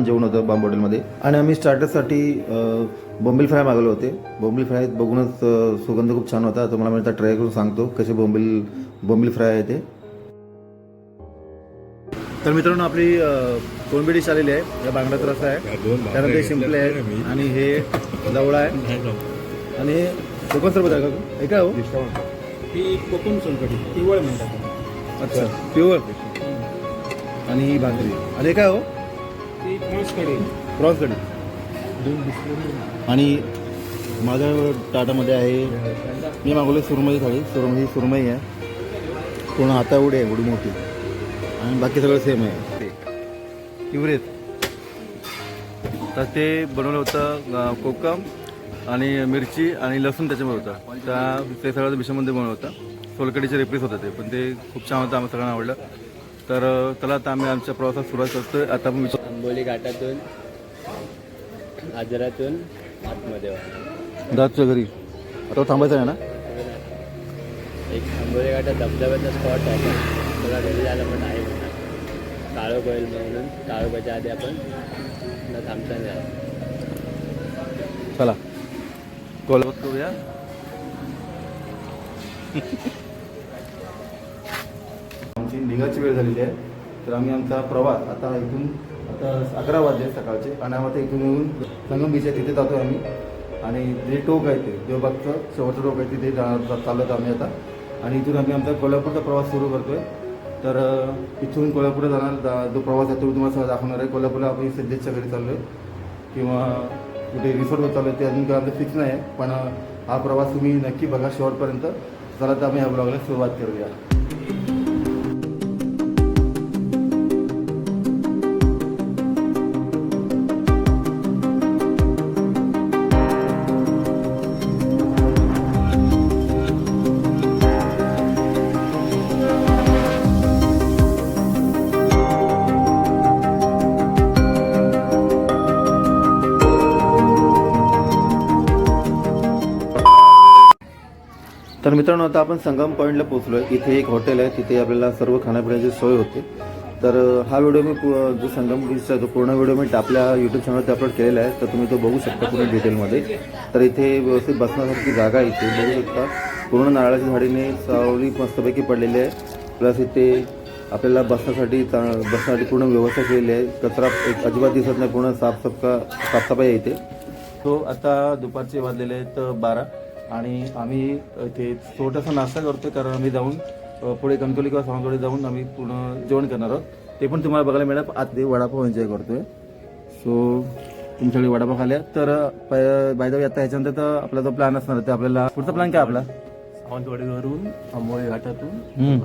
छान जेवण होतं बांब हॉटेलमध्ये आणि आम्ही स्टार्टरसाठी बोंबील फ्राय मागवले होते. बोंबील फ्राय बघूनच सुगंध खूप छान होता. तुम्हाला मी आता ट्राय करून सांगतो कसे बोंबील बोंबील फ्राय आहे ते. तर मित्रांनो आपली कोणबी डिश आलेली आहे. या बांगड्याचा रस्सा आहे. त्यानंतर हे शिंपले आहे आणि हे जवळ आहे. आणि कोकण सरबत आहे का? हे काय हो? ही कोकण सोलकढी पिवळ म्हणतात. अच्छा प्युअर आणि ही भाकरी. आणि हे काय हो? क्रॉस कढी आणि माझं टाटामध्ये आहे. मी मागवले सुरमई थाळी. सुरमई सुरमई आहे. पूर्ण हातावडी आहे एवढी मोठी. आणि बाकी सगळं सेम आहे. इवरेज. तर ते बनवलं होतं कोकम आणि मिरची आणि लसूण त्याच्यामध्ये होतं. त्या ते सगळं विषयामध्ये बनवलं होतं. सोलकडीचे रेप्रिस होतं ते पण ते खूप छान होतं आम्हाला सगळ्यांना आवडलं. तर चला आता आम्ही आमच्या प्रवासात सुरुवात करतोय. आता आंबोली घाटातून आजरातून आतमध्ये. दादच्या घरी. आता थांबायचं आहे ना? एक आंबोली घाटात धबधब्याचा स्पॉट आहे. मला घरी जायला पण आहे होईल म्हणून काळोखाच्या आधी आपण थांबता नाही चला. कोलबत करूया. आमची निघायची वेळ झालेली आहे. तर आम्ही आमचा प्रवास आता इथून आता अकरा वाजले सकाळचे. आणि आम्ही आता इथून येऊन संगम बीच आहे तिथे जातो आम्ही. आणि जे टोक आहे ते देवबागचं शेवटचं टोक आहे तिथे जाणार चालत आम्ही आता. आणि इथून आम्ही आमचा कोल्हापूरचा प्रवास सुरू करतोय. तर इथून कोल्हापूरला जाणार जो प्रवास आहे तो तुम्हाला सगळं दाखवणार आहे. कोल्हापूरला आपण सध्याच्या घरी चाललो आहे किंवा कुठे रिसॉर्टवर चालू आहे ते अजून काय आमचं फिक्स नाही आहे. पण हा प्रवास तुम्ही नक्की बघा शेवटपर्यंत चला तर आम्ही या ब्लॉगला सुरुवात करूया. मित्रांनो आता आपण संगम पॉईंटला पोहोचलो आहे इथे एक हॉटेल आहे तिथे आपल्याला सर्व खाण्यापिण्याची सोय होते. तर हा व्हिडिओ मी पु- जो संगम बीचचा आहे तो पूर्ण व्हिडिओ मी आपल्या यूट्यूब चॅनलवरती अपलोड केलेला आहे. तर तुम्ही तो बघू शकता पूर्ण डिटेलमध्ये तर इथे व्यवस्थित बसण्यासारखी जागा आहे इथे बघू शकता. पूर्ण नारळाच्या झाडीने सावली मस्तपैकी पडलेली आहे. प्लस इथे आपल्याला बसण्यासाठी चा- बसण्यासाठी पूर्ण व्यवस्था केलेली आहे. कचरा एक अजिबात दिसत नाही पूर्ण साफसफा साफसफाई आहे इथे. तो आता दुपारचे वाजलेले आहेत बारा. आणि आम्ही इथे छोटासा नाश्ता करतोय कारण आम्ही जाऊन पुढे कणकोली किंवा सावंतवाडी जाऊन आम्ही पूर्ण जेवण करणार आहोत. ते पण तुम्हाला बघायला मिळेल आत ते वडापाव एन्जॉय करतोय. सो तुमच्याकडे वडापाव खाल्या तर बाय द वे आता ह्याच्यानंतर तर आपला जो प्लॅन असणार ते आपल्याला पुढचा प्लॅन काय आपला? सावंतवाडीवरून आंबोली घाटातून.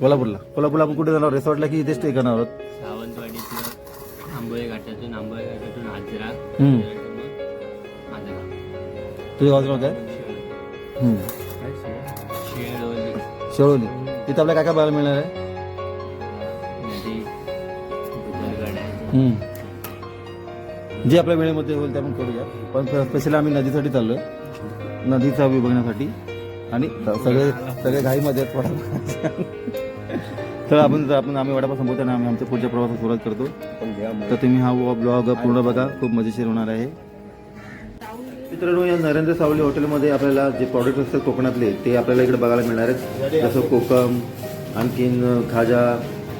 कोल्हापूरला. कोल्हापूरला आपण कुठे जाणार रिसॉर्टला की इथे स्टे करणार आहोत? सावंतवाडीतनं आंबोली घाटातून आंबोली घाटातून आजरा तुझ्या गावाचं नाव काय. शेळोली. तिथं आपल्या आपल्याला काय काय बघायला मिळणार आहे? जे आपल्या वेळेमध्ये होईल ते आपण करूया. पण स्पेशली आम्ही नदीसाठी चाललोय. नदीचा व्ह्यू बघण्यासाठी. आणि सगळे सगळे घाईमध्ये तर आपण आपण आम्ही वडापासून संपवताना आम्ही आमच्या पुढच्या प्रवासात सुरुवात करतो. तर तुम्ही हा ब्लॉग पूर्ण बघा. खूप मजेशीर होणार आहे. मित्रांनो या नरेंद्र सावली हॉटेलमध्ये आपल्याला जे प्रॉडक्ट असतात कोकणातले ते आपल्याला इकडे बघायला मिळणार आहेत. जसं कोकम आणखीन खाजा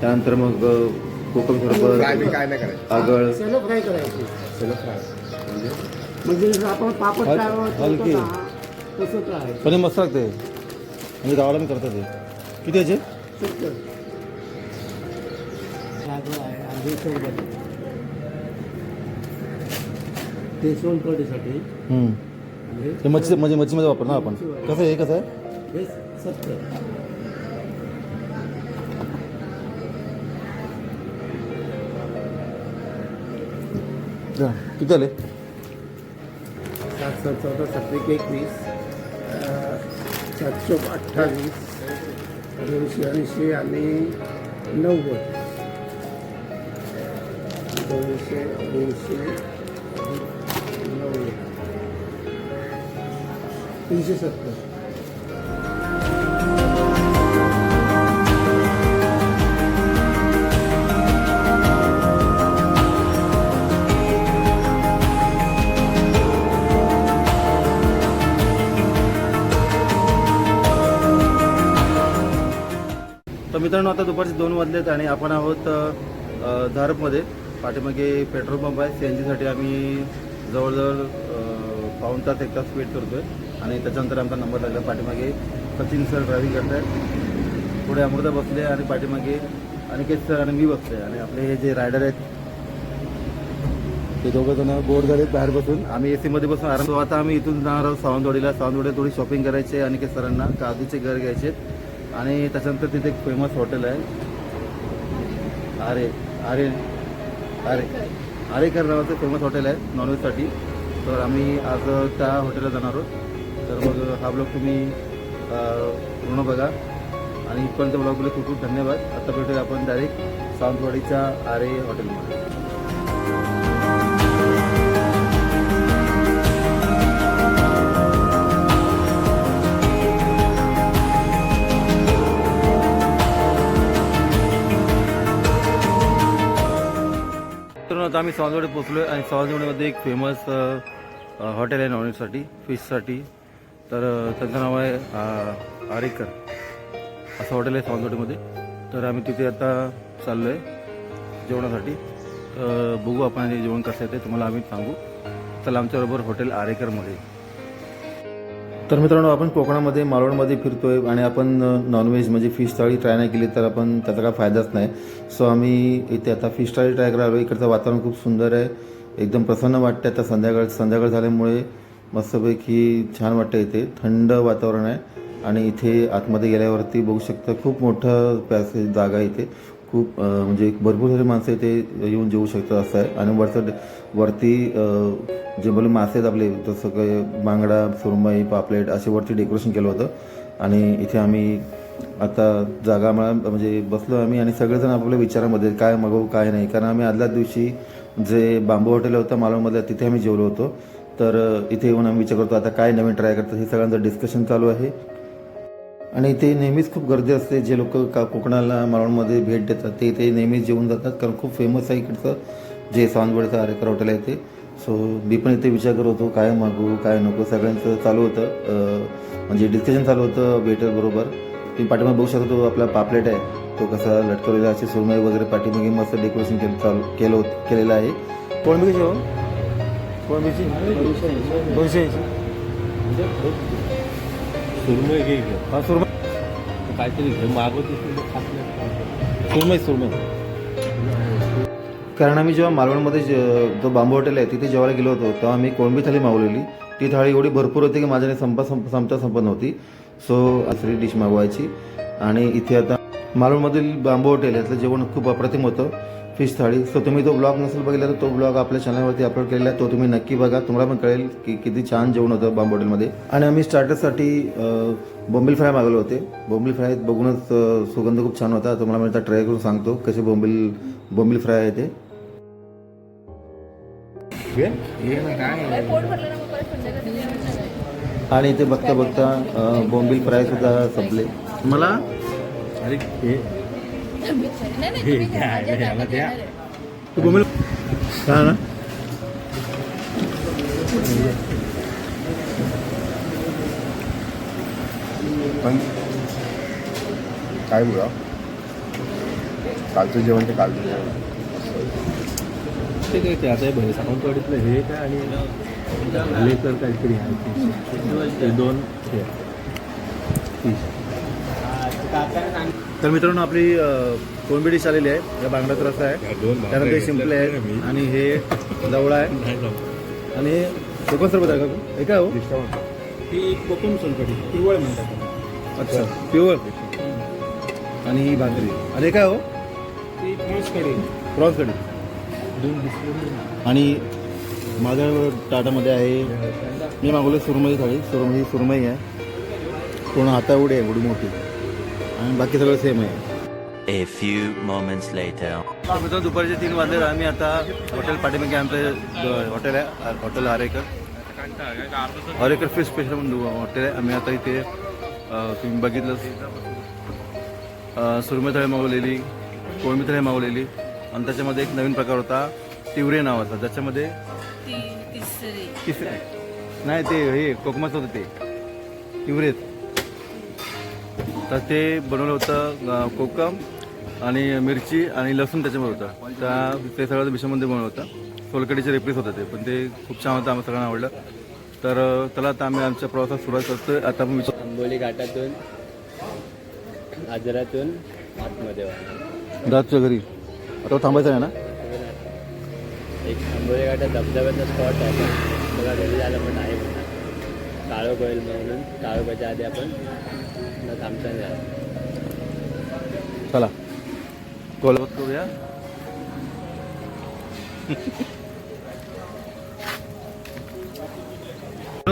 त्यानंतर मग कोकम सरबत काय नाही करायचं. आगळ. म्हणजे? जसं आपण पापड हल- काय बनवतो हलकी. काय पण हे मस्त लागते म्हणजे गावाला करतात ते. किती याचे सत्तर साधं आहे आधी सरबत ते हम्म. आणि ते मच्छी म्हणजे मच्छीमध्ये वापरणार आपण. कसं आहे हे कसं आहे? हे सत्तर. द्या. किती आले सात सात चौदा सात्विक एकवीस सातशे अठ्ठावीस दोनशे ऐंशी आणि नव्वद. दोनशे दोनशे तीनशे सत्तर. तर मित्रांनो आता दुपारचे दोन वाजलेत आणि आपण आहोत धारपमध्ये. पाठीमागे पेट्रोल पंप आहे. सी एन जीसाठी आम्ही जवळजवळ पाऊन तास एक तास वेट करतो आहे आणि त्याच्यानंतर आमचा नंबर लागला पाठीमागे. सचिन सर ड्रायव्हिंग करत आहेत पुढे अमृता बसले आणि पाठीमागे अनिकेत सर आणि मी बसले. आणि आपले हे जे रायडर आहेत ते दोघं जण बोर झालेत बाहेर बसून. आम्ही ए सीमध्ये बसून आराम आता आम्ही इथून जाणार आहोत सावंतवाडीला. सावंतवाडीला थोडी शॉपिंग करायची आहे अनिकेत सरांना. काजूचे घर घ्यायचे आणि त्याच्यानंतर तिथे एक फेमस हॉटेल आहे. अरे अरे अरे आरेकर नावाचं फेमस हॉटेल आहे नॉनव्हेजसाठी. तर आम्ही आज त्या हॉटेलला जाणार आहोत. तर मग हा ब्लॉग तुम्ही पूर्ण बघा. आणि इथपर्यंत ब्लॉग खूप खूप धन्यवाद. आता भेटूया आपण डायरेक्ट सावंतवाडीच्या आरे हॉटेलमध्ये. आता आम्ही सावंतवाडी पोचलो आहे आणि सावंतवाडीमध्ये एक फेमस हॉटेल आहे नॉनव्हेजसाठी फिशसाठी तर त्यांचं नाव आहे आरेकर. असं हॉटेल आहे सावंतवाडीमध्ये. तर आम्ही तिथे आता चाललो आहे जेवणासाठी. तर बघू आपण हे जेवण कसं आहे ते तुम्हाला आम्ही सांगू. चला आमच्याबरोबर हॉटेल आरेकरमध्ये. तर मित्रांनो आपण कोकणामध्ये मालवणमध्ये फिरतोय आणि आपण नॉनव्हेज म्हणजे फिश थाळी ट्राय नाही केली तर आपण त्याचा काय फायदाच नाही. सो आम्ही इथे आता फिश थाळी ट्राय करावं इकडचं वातावरण खूप सुंदर आहे. एकदम प्रसन्न वाटतं आता संध्याकाळ संध्याकाळ झाल्यामुळे मस्तपैकी छान वाटतं इथे. थंड वातावरण आहे. आणि इथे आतमध्ये गेल्यावरती बघू शकता खूप मोठं पॅसेज जागा आहे इथे. खूप म्हणजे भरपूर सारे माणसं इथे येऊन जेवू शकतात असं आहे. आणि वरचं वरती जे बोले मासे आहेत आपले जसं काही बांगडा सुरमई पापलेट असे वरती डेकोरेशन केलं होतं. आणि इथे आम्ही आता जागा आम्हाला म्हणजे बसलो आम्ही आणि सगळेजण आपल्या विचारामध्ये काय मागवू काय नाही. कारण आम्ही आदल्या दिवशी जे बांबू हॉटेल होतं मालवणमधलं तिथे आम्ही जेवलो होतो. तर इथे येऊन आम्ही विचार करतो आता काय नवीन ट्राय करतात हे सगळ्यांचं डिस्कशन चालू आहे. आणि इथे नेहमीच खूप गर्दी असते जे लोक का कोकणाला मालवणमध्ये भेट देतात ते इथे नेहमीच जेवून जातात कारण खूप फेमस आहे इकडचं जे सावंतवाडीचं आरेकर हॉटेल आहे ते. सो मी पण इथे विचार करत होतो काय मागू काय नको सगळ्यांचं चालू होतं म्हणजे डिस्कशन चालू होतं वेटर बरोबर. तुम्ही पाठीमागे बघू शकतो आपला पापलेट आहे तो कसा लटकवलेला असे सुरमई वगैरे पाठीमागे मस्त डेकोरेशन केलं चालू केलं होतं केलेलं आहे. कोळंबी कशी कोळंबीची दोनशे सुरमई घे. हा काहीतरी मागवत कारण आम्ही जेव्हा मालवणमध्ये जे- जो बांबू हॉटेल आहे तिथे जेवायला गेलो होतो तेव्हा आम्ही कोळंबी थाळी मागवलेली. ती थाळी एवढी भरपूर होती की माझ्याने संप संप संपता संपत नव्हती. सो असली डिश मागवायची. आणि इथे आता मालवणमधील बांबू हॉटेल यातलं जेवण खूप अप्रतिम होतं. फिश थाळी सो तुम्ही तो ब्लॉग नसेल बघितला तर तो ब्लॉग आपल्या चॅनलवरती अपलोड केलेला आहे. तो तुम्ही नक्की बघा. तुम्हाला पण कळेल की किती छान जेवण होतं बांबू हॉटेलमध्ये आणि आम्ही स्टार्टरसाठी बोंबील फ्राय मागवले होते. बोंबील फ्राय बघूनच सुगंध खूप छान होता. तुम्हाला मी आता ट्राय करून सांगतो कसे बोंबील बोंबील फ्राय आहे ते. आणि इथे बघता बघता बोंबील फ्राय सुद्धा संपले. मला? अरे हे हे घ्या, द्या. तू बोंबील हा ना पण काय बोला कालचं जेवण ते कालचं जेवण ते काय ते आता हे भले सावंतवाडीतलं हे काय आणि लेकर काहीतरी आहे ते दोन हे तीस तर मित्रांनो आपली अं, कोळंबी डिश आलेली आहे. या बांगड्याचा रस्सा आहे. त्यानंतर हे शिंपले आहे आणि हे जवळ आहे. आणि हे कोकण सरबत आहे का? हे काय हो? सोलकढी पिवळ म्हणतात अच्छा प्युअर आणि ही भाकरी. आणि हे काय हो? प्रॉन्स बिस्किट आणि माझ्या टाटामध्ये आहे मी मागवलं सुरमई थाळी. सुरमई सुरमई आहे. पूर्ण हाता एवढी आहे एवढी मोठी. आणि बाकी सगळं सेम आहे. A few moments later. मित्रांनो दुपारचे तीन वाजले आम्ही आता हॉटेल पाठीमागे आमचं हॉटेल आहे hotel Arekar Arekar fish special म्हणून हॉटेल आहे. आम्ही आता इथे तुम्ही बघितलं सुरमई थाळी मागवलेली कोळंबी थाळी मागवलेली आणि त्याच्यामध्ये एक नवीन प्रकार होता तिवरे नावाचा ज्याच्यामध्ये तिसरे. नाही ते हे कोकमाचं होतं ते. तिवरेत. तर ते बनवलं होतं कोकम आणि मिरची आणि लसूण त्याच्यामध्ये होतं. त्या ते सगळं मिश्रणमध्ये बनवलं होतं. सोलकडीचे रेपीस होतं ते पण ते खूप छान होतं आम्हाला सगळ्यांना आवडलं. तर चला आता आम्ही आमच्या प्रवासात सुरुवात करतोय. आता आपण विचार आंबोली घाटातून आजरातून आतमध्ये दादच्या घरी. आता थांबायचं आहे ना? एक आंबोली घाटात धबधब्याचा स्पॉट आहे. पण मला घरी जायला पण आहे म्हणा. काळोख होईल म्हणून काळोखाच्या आधी आपण चला. कोल्हापूर करूया.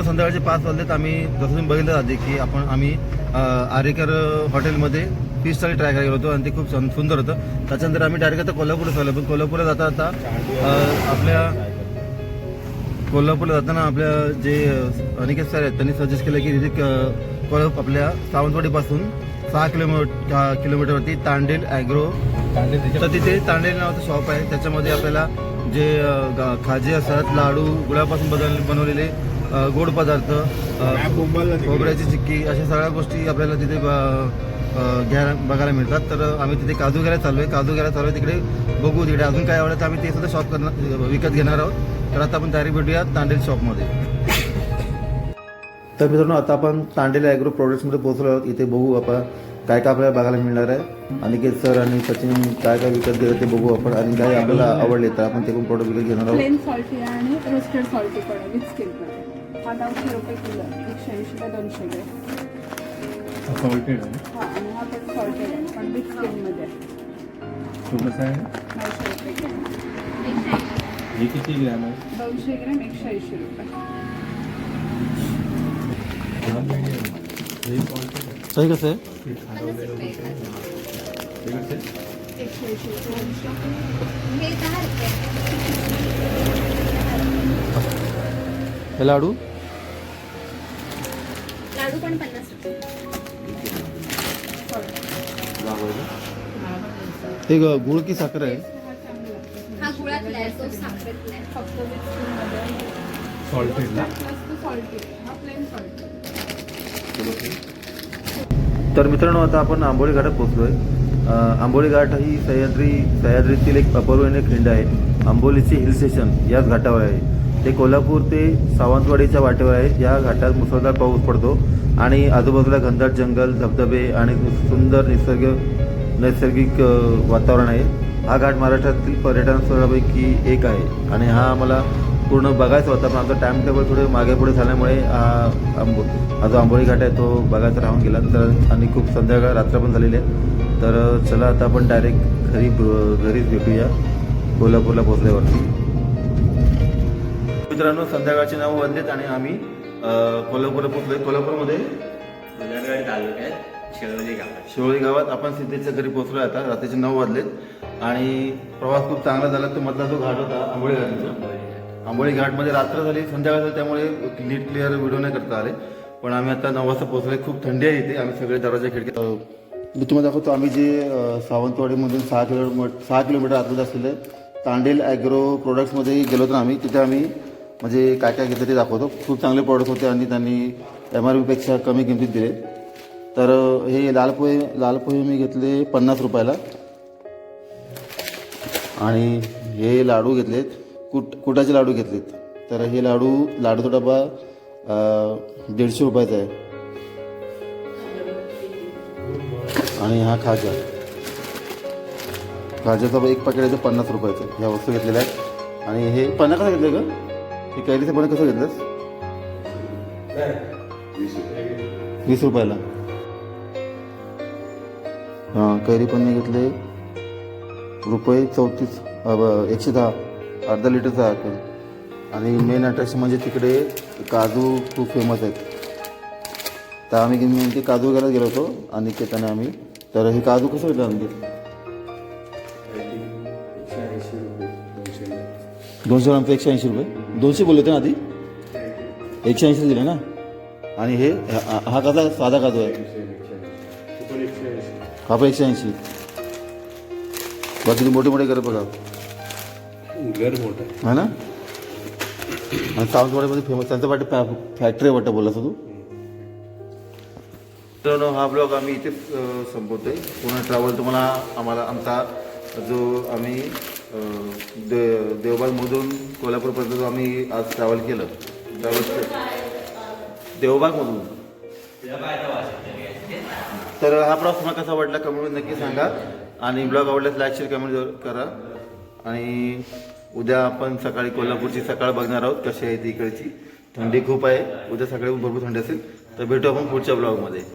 संध्याकाळचे पाच वाजलेत आम्ही जसं तुम्ही बघितलं आधी की आपण आम्ही आरेकर हॉटेलमध्ये फिश थाळी ट्राय करायला होतो आणि ते खूप सुंदर होतं. त्याच्यानंतर आम्ही डायरेक्ट आता कोल्हापूरच आलो पण कोल्हापूरला जाता आता आपल्या कोल्हापूरला जाताना आपल्या जे अनिकेत सर आहेत त्यांनी सजेस्ट केलं की तिथे क- आपल्या सावंतवाडीपासून सहा किलोमीटर किलोमीटरवरती तांडेल ॲग्रो. तर तिथे तांडेल नावाचं शॉप आहे. त्याच्यामध्ये आपल्याला जे गा- खाजे असतात लाडू गुळापासून बदल बनवलेले गोड पदार्थ अ, खोबऱ्याची चिक्की अशा सगळ्या गोष्टी आपल्याला तिथे ब- घ्यायला बघायला मिळतात. तर आम्ही तिथे काजू घ्यायला चालू आहे काजू घ्यायला चालू आहे तिकडे. बघू तिकडे. अजून काय आवडतं आम्ही ते सुद्धा शॉप करणार विकत घेणार आहोत. तर आता आपण तयारी भेटूया तांडेल शॉपमध्ये तर मित्रांनो आता आपण तांडेल ॲग्रो प्रोडक्ट्समध्ये पोहोचलो आहोत. इथे बघू आपण काय काय आपल्याला बघायला मिळणार आहे. अनिकेत सर आणि सचिन काय काय विकत घेतात ते बघू आपण. आणि काय आपल्याला आवडले तर आपण ते पण प्रोडक्ट विकत घेणार आहोत. प्लेन सॉल्टी आणि रोस्टेड सॉल्टी पण आहे विथ स्किनमध्ये हा नऊशे रुपये किलो आहे. एकशे ऐंशीला दोनशे ग्रॅम. सॉल्टेड आहे. हा आणि हा पण सॉल्टेड आहे पण विथ स्किनमध्ये आहे तो कसा आहे? नऊशे रुपये किलो. हे किती ग्रॅम आहे? दोनशे ग्रॅम एकशे ऐंशी रुपये हा medium आहे. हे salted आहे. सही कसं आहे लाडू लाडू पण पन्नास रुपये हे ग- गुळ की साखर आहे हा चांगला लागतो हा गुळातला आहे तो साखरेतला आहे फक्त विथ स्किनमध्ये Salted ना प्लस तो सॉल्टी हा प्लेन तर मित्रांनो आता आपण आंबोळी घाटात पोहोचलोय. आहे आंबोळी घाट ही सह्याद्री सह्याद्रीतील एक अपर्वणीय खिंड आहे. आंबोलीचे हिल स्टेशन याच घाटावर आहे. ते कोल्हापूर ते सावंतवाडीच्या वाटेवर आहे. या घाटात मुसळधार पाऊस पडतो आणि आजूबाजूला घनदाट जंगल धबधबे आणि सुंदर निसर्ग नैसर्गिक वातावरण आहे. हा घाट महाराष्ट्रातील पर्यटन स्थळापैकी एक आहे आणि हा आम्हाला पूर्ण बघायचा होता पण आमचा टाइम टेबल थोडे मागे पुढे झाल्यामुळे हा आंबो हा जो आंबोली घाट आहे तो बघायचा राहून गेला. तर आणि खूप संध्याकाळ रात्र पण झालेली आहे. तर चला आता आपण डायरेक्ट घरी घरीच भेटूया. कोल्हापूरला पोहोचल्यावरती. मित्रांनो संध्याकाळचे नऊ वाजलेत आणि आम्ही कोल्हापूरला पोहोचलोय. कोल्हापूरमध्ये? तालुक्यात शिळवली गावात. शिवळी गावात आपण सिद्धेच्या घरी पोहोचलो आता. रात्रीचे नऊ वाजलेत. आणि प्रवास खूप चांगला झाला. तो मधला जो घाट होता आंबोळी घाटचा. आंबोळी घाटमध्ये रात्र झाली संध्याकाळ झाली त्यामुळे नीट क्लिअर व्हिडिओ नाही करता आले. पण आम्ही आता नऊ वाजता पोहोचले खूप थंडी आहे इथे आम्ही सगळे दरवाजा खिडकी मी तुम्हाला दाखवतो आम्ही जे सावंतवाडीमधून सहा किलोमीटर सहा किलोमीटर आतमध्ये असलेलं तांडेल ॲग्रो प्रोडक्ट्समध्ये गेलो होतो आम्ही तिथे आम्ही म्हणजे काय काय घेतलं ते दाखवतो. खूप चांगले प्रॉडक्ट होते आणि त्यांनी एम आर पीपेक्षा कमी किमतीत दिले. तर हे लाल पोहे लाल पोहे मी घेतले पन्नास रुपयाला. आणि हे लाडू घेतलेत. कुट कुटाचे लाडू घेतलेत. तर हे लाडू लाडूचा डबा दीडशे रुपयाचा आहे. आणि हा खाजा. खाज्याचा एक पॅकेट आहे पन्नास रुपयाचं ह्या वस्तू घेतलेल्या आहेत. आणि हे पन्नास कसं घेतलं का हे कैरीचं पण कसं घेतलंस? वीस रुपयाला. हां कैरी पण घेतले. रुपये चौतीस एकशे दहा. अर्धा लिटरचा आहे आणि मेन अट्रॅक्शन म्हणजे तिकडे काजू खूप फेमस आहेत. तर आम्ही मी ते काजू घ्यायला गेलो होतो. आणि केताने आम्ही तर हे काजू कसं भेटलं आम्ही दोनशे ग्रामचं एकशे ऐंशी रुपये. दोनशे बोलले होते ना आधी? एकशे ऐंशी दिले ना? आणि हे हा काजा साधा काजू आहे. हा पण एकशे ऐंशी. बाकी मोठे मोठे करत बघा. घर मोठं आहे. है ना? आणि सावंतवाडीमध्ये फेमस त्यांचं वाटतं फॅ फॅक्टरी वाटतं बोलला तू? मित्रांनो हा ब्लॉग आम्ही इथेच अ, संपवतोय. पूर्ण ट्रॅव्हल तुम्हाला आम्हाला आमचा जो आम्ही अ, दे देवबागमधून कोल्हापूरपर्यंत जो आम्ही आज ट्रॅव्हल केलं. ट्रॅव्हल देवबागमधून. तर हा प्रवास तुम्हाला कसा वाटला कमेंट नक्की सांगा. आणि ब्लॉग आवडल्यास लाईक शेअर कमेंट करा. आणि उद्या आपण सकाळी कोल्हापूरची सकाळ बघणार आहोत कशी आहे ती इकडची. थंडी खूप आहे. उद्या सकाळी भरपूर थंडी असेल. तर भेटू आपण पुढच्या ब्लॉगमध्ये